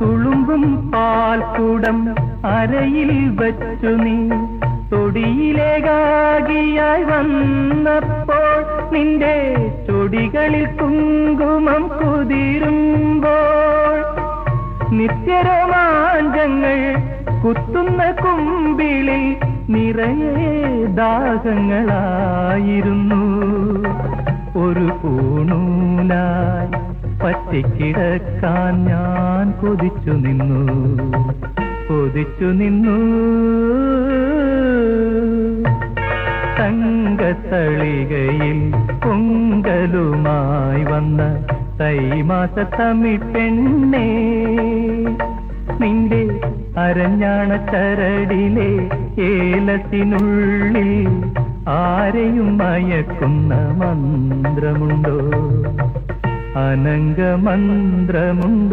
തുളുമ്പും പാൽക്കുടം അരയിൽ വച്ചു നീ. തൊടിയിലേകാകിയായി വന്നപ്പോൾ നിന്റെ ചൊടികളിൽ കുങ്കുമം കുതിരുമ്പോൾ നിത്യരോമാഞ്ചങ്ങൾ കുത്തുന്ന കുമ്പിളിൽ നിറയെ ദാഹങ്ങളായിരുന്നു. പറ്റിക്കിടക്കാൻ ഞാൻ കൊതിച്ചു നിന്നു. കൊതിച്ചു നിന്നു. തങ്കത്തളികയിൽ പൊങ്കലുമായി വന്ന തൈമാസ തമിഴ് പെണ്ണേ നിന്റെ അരഞ്ഞാണ ചരടിലെ ഏലത്തിനുള്ളിൽ ആരെയും മയക്കുന്ന മന്ത്രമുണ്ടോ? అనంగ नङ्गमन्त्रमुण्ड